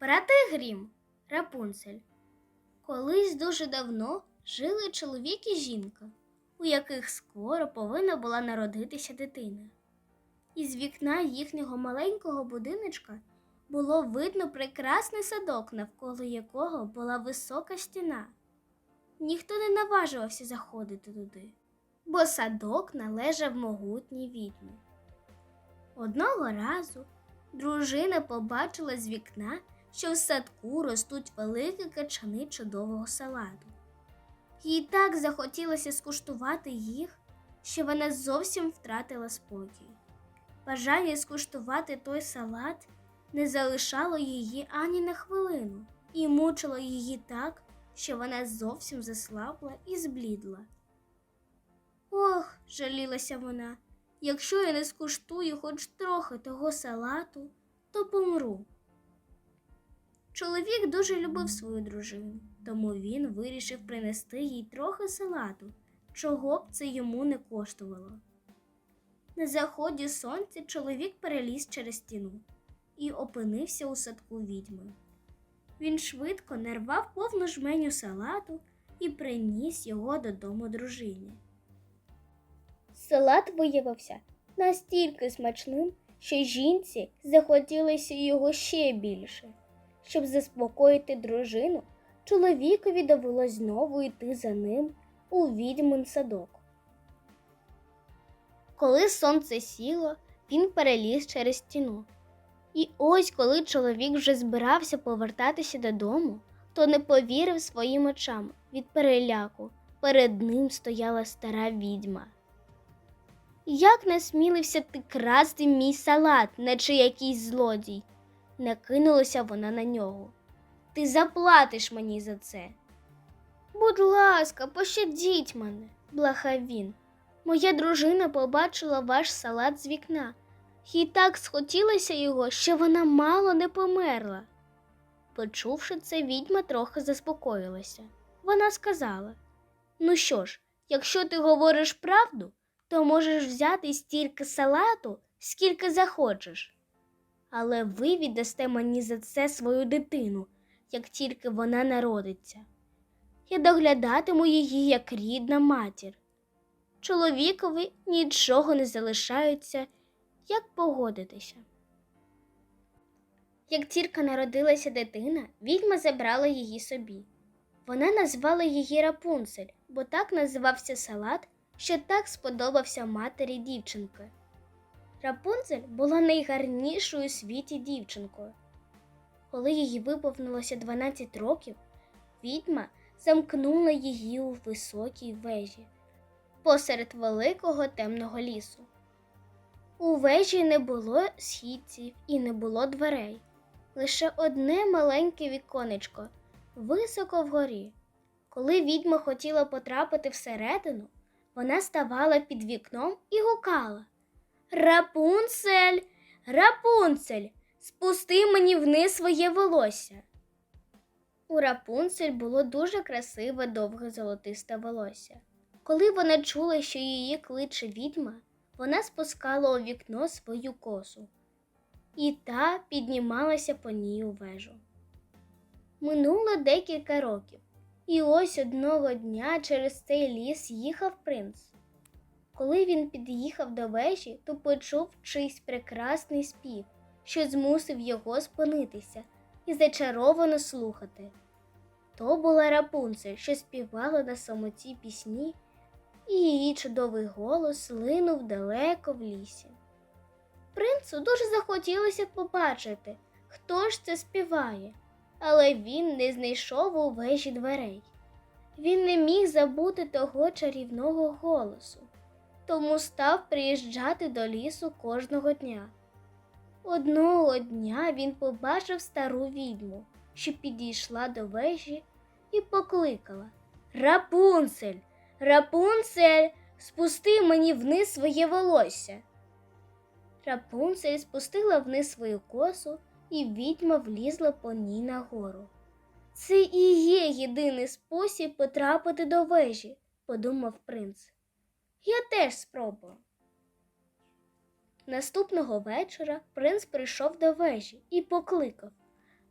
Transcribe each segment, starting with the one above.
Брати Грім, Рапунцель. Колись дуже давно жили чоловік і жінка, у яких скоро повинна була народитися дитина. Із вікна їхнього маленького будиночка було видно прекрасний садок, навколо якого була висока стіна. Ніхто не наважувався заходити туди, бо садок належав могутній відьмі. Одного разу дружина побачила з вікна, що в садку ростуть великі качани чудового салату. Їй так захотілося скуштувати їх, що вона зовсім втратила спокій. Бажання скуштувати той салат не залишало її ані на хвилину і мучило її так, що вона зовсім заслабла і зблідла. Ох, жалілася вона, якщо я не скуштую хоч трохи того салату, то помру. Чоловік дуже любив свою дружину, тому він вирішив принести їй трохи салату, чого б це йому не коштувало. На заході сонця чоловік переліз через стіну і опинився у садку відьми. Він швидко нарвав повну жменю салату і приніс його додому дружині. Салат виявився настільки смачним, що жінці захотілося його ще більше. Щоб заспокоїти дружину, чоловікові довелось знову йти за ним у відьмин садок. Коли сонце сіло, він переліз через стіну. І ось коли чоловік вже збирався повертатися додому, то не повірив своїм очам від переляку. Перед ним стояла стара відьма. Як насмілився ти красти мій салат, наче якийсь злодій? Накинулася вона на нього. Ти заплатиш мені за це. Будь ласка, пощадіть мене, благав він. Моя дружина побачила ваш салат з вікна. Їй так схотілося його, що вона мало не померла. Почувши це, відьма трохи заспокоїлася. Вона сказала: Ну що ж, якщо ти говориш правду, то можеш взяти стільки салату, скільки захочеш. Але ви віддасте мені за це свою дитину, як тільки вона народиться. Я доглядатиму її як рідна матір. Чоловікові нічого не залишається, як погодитися. Як тільки народилася дитина, відьма забрала її собі. Вона назвала її Рапунцель, бо так називався салат, що так сподобався матері дівчинки. Рапунцель була найгарнішою у світі дівчинкою. Коли їй виповнилося 12 років, відьма замкнула її у високій вежі посеред великого темного лісу. У вежі не було східців і не було дверей, лише одне маленьке віконечко високо вгорі. Коли відьма хотіла потрапити всередину, вона ставала під вікном і гукала Рапунцель, рапунцель, спусти мені вниз своє волосся. У рапунцель було дуже красиве довге золотисте волосся. Коли вона чула, що її кличе відьма, вона спускала у вікно свою косу, і та піднімалася по ній у вежу. Минуло декілька років, і ось одного дня через цей ліс їхав принц. Коли він під'їхав до вежі, то почув чийсь прекрасний спів, що змусив його спинитися і зачаровано слухати. То була рапунцель, що співала на самоті пісні, і її чудовий голос линув далеко в лісі. Принцу дуже захотілося побачити, хто ж це співає, але він не знайшов у вежі дверей. Він не міг забути того чарівного голосу тому став приїжджати до лісу кожного дня. Одного дня він побачив стару відьму, що підійшла до вежі і покликала Рапунцель, рапунцель, спусти мені вниз своє волосся. Рапунцель спустила вниз свою косу, і відьма влізла по ній нагору. Це і є єдиний спосіб потрапити до вежі, подумав принц. Я теж спробую. Наступного вечора принц прийшов до вежі і покликав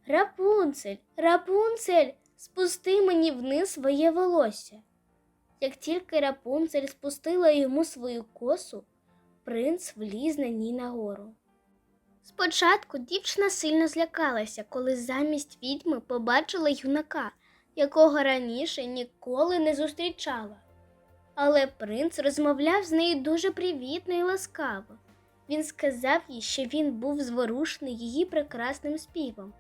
Рапунцель, Рапунцель, спусти мені вниз своє волосся. Як тільки Рапунцель спустила йому свою косу, принц вліз на ній нагору. Спочатку дівчина сильно злякалася, коли замість відьми побачила юнака, якого раніше ніколи не зустрічала. Але принц розмовляв з нею дуже привітно і ласкаво. Він сказав їй, що він був зворушений її прекрасним співом,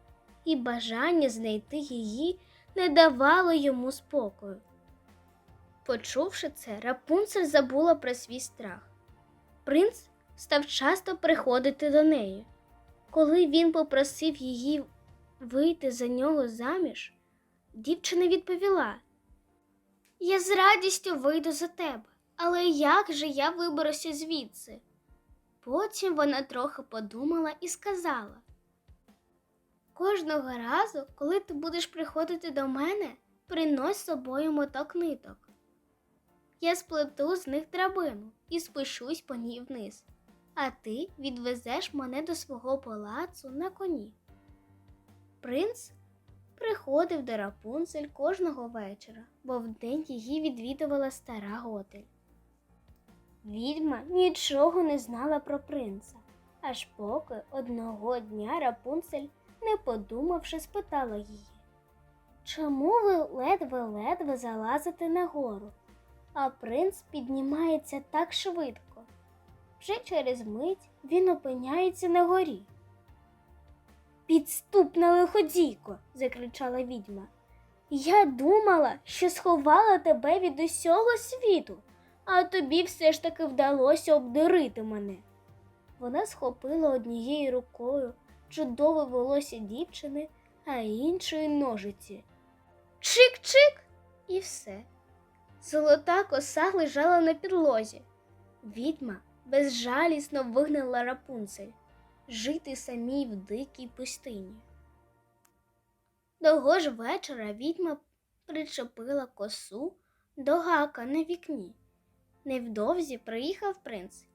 і бажання знайти її не давало йому спокою. Почувши це, Рапунцель забула про свій страх. Принц став часто приходити до неї. Коли він попросив її вийти за нього заміж, дівчина відповіла: Я з радістю вийду за тебе, але як же я виберуся звідси? Потім вона трохи подумала і сказала: Кожного разу, коли ти будеш приходити до мене, принось з собою моток ниток. Я сплету з них драбину і спущусь по ній вниз, а ти відвезеш мене до свого палацу на коні. Принц приходив до Рапунцель кожного вечора, бо вдень її відвідувала стара готель. Відьма нічого не знала про принца, аж поки одного дня Рапунцель, не подумавши, спитала її, чому ви ледве-ледве залазите нагору, а принц піднімається так швидко. Вже через мить він опиняється на горі. Підступна лиходійко, закричала відьма. Я думала, що сховала тебе від усього світу, а тобі все ж таки вдалося обдурити мене. Вона схопила однією рукою чудове волосся дівчини, а іншою ножиці. Чик-чик, і все. Золота коса лежала на підлозі. Відьма безжалісно вигнала рапунцель жити самій в дикій пустині. Того ж вечора відьма причепила косу до гака на вікні. Невдовзі приїхав принц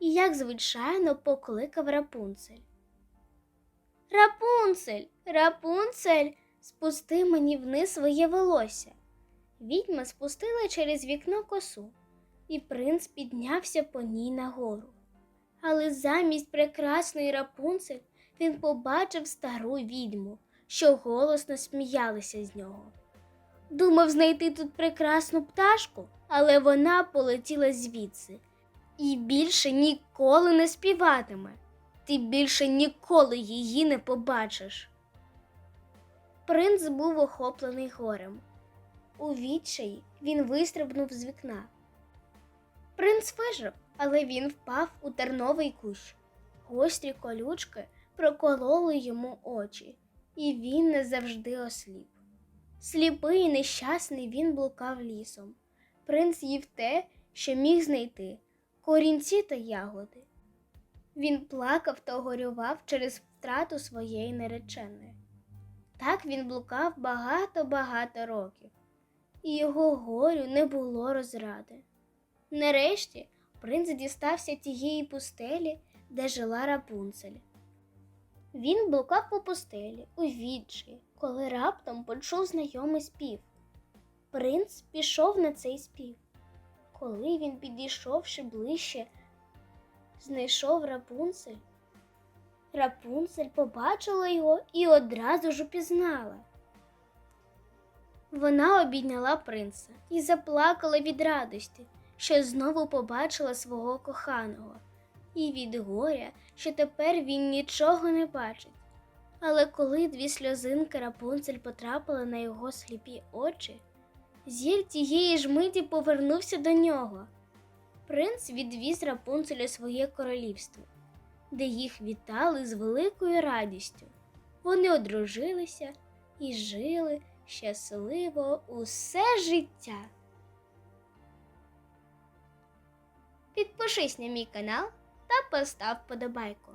і, як звичайно, покликав рапунцель. Рапунцель, рапунцель, спусти мені вниз своє волосся. Відьма спустила через вікно косу, і принц піднявся по ній нагору. Але замість прекрасної рапунцель він побачив стару відьму, що голосно сміялася з нього. Думав знайти тут прекрасну пташку, але вона полетіла звідси і більше ніколи не співатиме. Ти більше ніколи її не побачиш. Принц був охоплений горем. У відчаї він вистрибнув з вікна. Принц вижив, але він впав у терновий кущ. Гострі колючки прокололи йому очі, і він назавжди осліп. Сліпий і нещасний він блукав лісом. Принц їв те, що міг знайти корінці та ягоди. Він плакав та горював через втрату своєї нареченої. Так він блукав багато-багато років, і його горю не було розради. Нарешті принц дістався тієї пустелі, де жила рапунцель. Він блукав по пустелі у відчаї, коли раптом почув знайомий спів. Принц пішов на цей спів. Коли він, підійшовши ближче, знайшов рапунцель. Рапунцель побачила його і одразу ж упізнала. Вона обійняла принца і заплакала від радості, що знову побачила свого коханого, і від горя, що тепер він нічого не бачить. Але коли дві сльозинки Рапунцель потрапили на його сліпі очі, зір тієї ж миті повернувся до нього. Принц відвіз Рапунцель у своє королівство, де їх вітали з великою радістю. Вони одружилися і жили щасливо усе життя. Підпишись на мій канал та постав подобайку.